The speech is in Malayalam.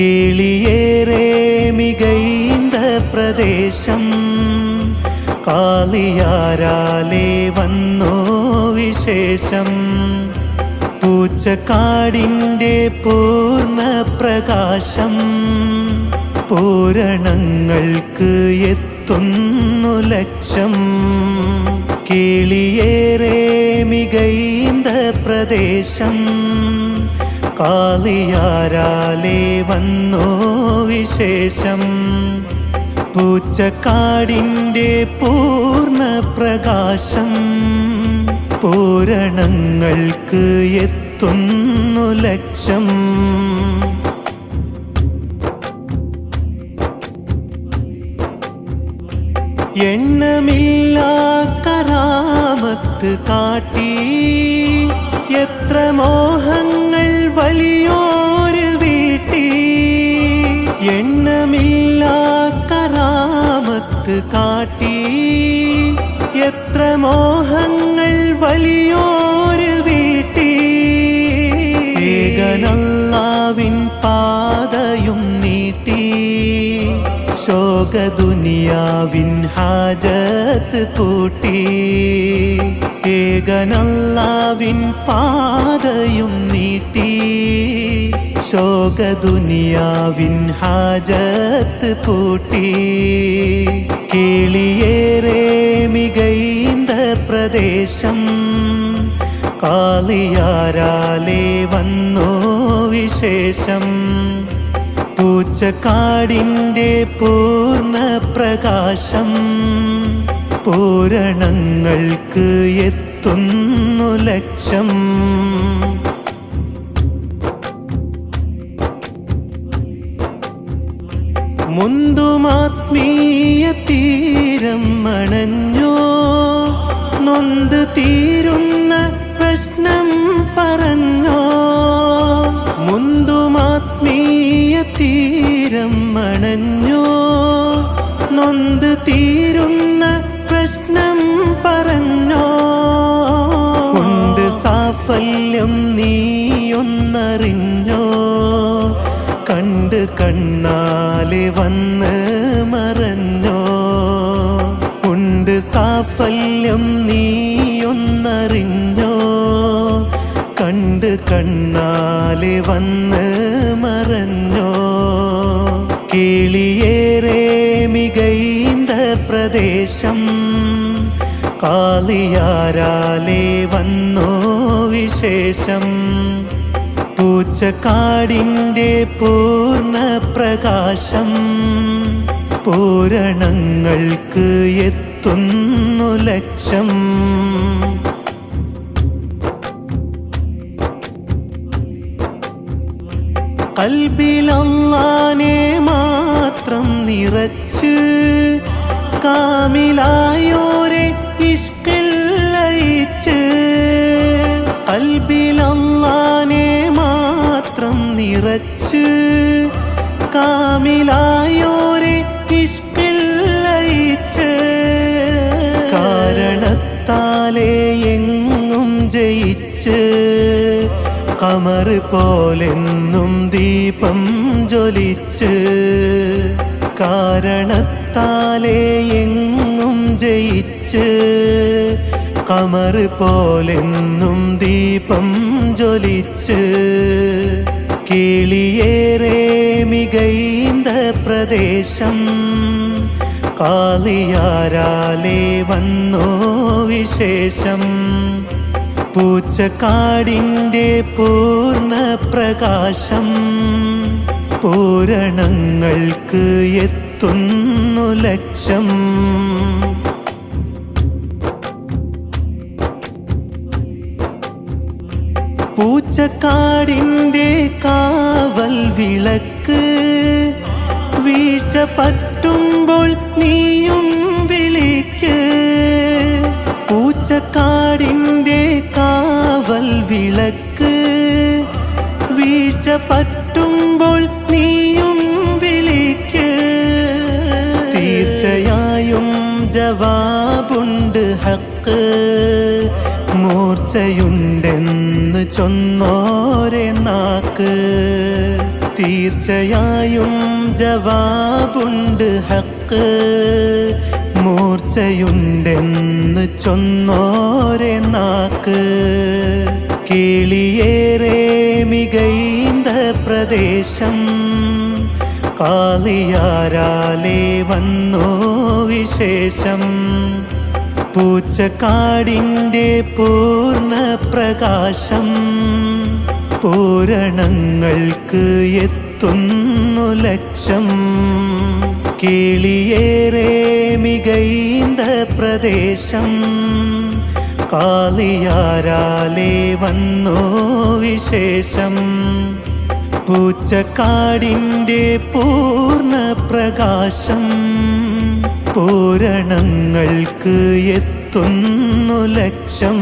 കേളിയേറെ മികൈന്ത പ്രദേശം കാളിയാരാലേ വന്നോ വിശേഷം. പൂച്ചക്കാടിന്റെ പൂർണ പ്രകാശം പൂരണങ്ങൾക്ക് എത്തുന്നു ലക്ഷം. കേളിയേറെ മികൈന്ത പ്രദേശം കാളിയാരാലേ വന്നോ വിശേഷം. പൂച്ചക്കാടിന്റെ പൂർണ പ്രകാശം. പൂരണങ്ങൾക്ക് എത്തുന്നു ലക്ഷം. എണ്ണമില്ലാ കരാമത്ത് കാട്ടി. എത്ര മോഹങ്ങൾ വലിയോര് വീട്ടി. എണ്ണമില്ല കറാമത്ത് കാട്ടി. എത്ര മോഹങ്ങൾ വലിയോര് വീട്ടി. ഏകനല്ലാവിൻ പാതയും നീട്ടി. ശോക ദുനിയാവിൻ ഹാജത്ത് കൂട്ടി. ഏകനല്ലാവിൻ പാതയും നീട്ടി. ശോക ദുനിയാവിൻ ഹാജത്ത് പൂട്ടി. കേളിയേറെ മികൈന്ത പ്രദേശം കാളിയാരാലേ വന്നോ വിശേഷം. പൂച്ചക്കാടിന്റെ പൂർണ പ്രകാശം പൂരണങ്ങൾക്ക് എത്തുന്നു ലക്ഷം. മുന്തുമാത്മീയ തീരം മണഞ്ഞോ നൊന്ത് തീരുന്ന പ്രശ്നം പറഞ്ഞോ? മുന്തുമാത്മീയ തീരം മണഞ്ഞോ നൊന്ത് തീരുന്ന പ്രശ്നം പറഞ്ഞോ? ഉണ്ട് സാഫല്യം നീയൊന്നറിഞ്ഞോ? കണ്ട് കണ്ണാലെ വന്ന് മറഞ്ഞോ? ഉണ്ട് സാഫല്യം നീയൊന്നറിഞ്ഞോ? കണ്ട് കണ്ണാലെ വന്ന് പ്രദേശം കാളിയാരാലേ വന്നോ വിശേഷം. പൂച്ചക്കാടിന്റെ പൂർണ പ്രകാശം പൂരണങ്ങൾക്ക് എത്തുന്നു ലക്ഷം. കൽബിലല്ലാനെ മാത്രം നിറച്ച് കാമിലായോരെ ഇഷ്കിൽ ലയിച്ച് കൽബിലല്ലാനെ മാത്രം നിറച്ച് കാമിലായോരെ ഇഷ്കിൽ ലയിച്ച് കാരണത്താലേ എങ്ങും ജയിച്ച് കമർ പോലെന്നും ദീപം ജ്വലിച്ച് കാരണത്താലേ എങ്ങും ജയിച്ച് കമർ പോലെന്നും ദീപം ജ്വലിച്ച് കേളിയേറെ മികൈന്ത പ്രദേശം കാളിയാരാലേ വന്നോ വിശേഷം. പൂച്ചക്കാടിന്റെ പൂർണ പ്രകാശം പൂരണങ്ങൾക്ക് എത്തുന്നു ലക്ഷം. പൂച്ചക്കാടിന്റെ കാവൽ വിളക്ക് വീഴ്ച പറ്റുമ്പോൾ നീയും വിളിക്ക്. പൂച്ചക്കാടിന്റെ കാവൽ വിളക്ക് വീഴ്ച പറ്റുമ്പോൾ ചൊന്നോരെ നാക്ക്. തീർച്ചയായും ജവാബുണ്ട് ഹക്ക്. മൂർച്ചയുണ്ടെന്ന് ചൊന്നോരെ നാക്ക്. കിളിയേറെ മികൈന്ത പ്രദേശം. കാളിയാരാലേ വന്നോ വിശേഷം. പൂച്ചക്കാടിന്റെ പൂർണ പ്രകാശം പൂരണങ്ങൾക്ക് എത്തുന്നു ലക്ഷം. കിളിയേറെ മികൈന്ത പ്രദേശം കാളിയാരാലേ വന്നോ വിശേഷം. പൂച്ചക്കാടിന്റെ പൂർണ പ്രകാശം പൂരണങ്ങൾക്ക് എത്തുന്നു ലക്ഷം.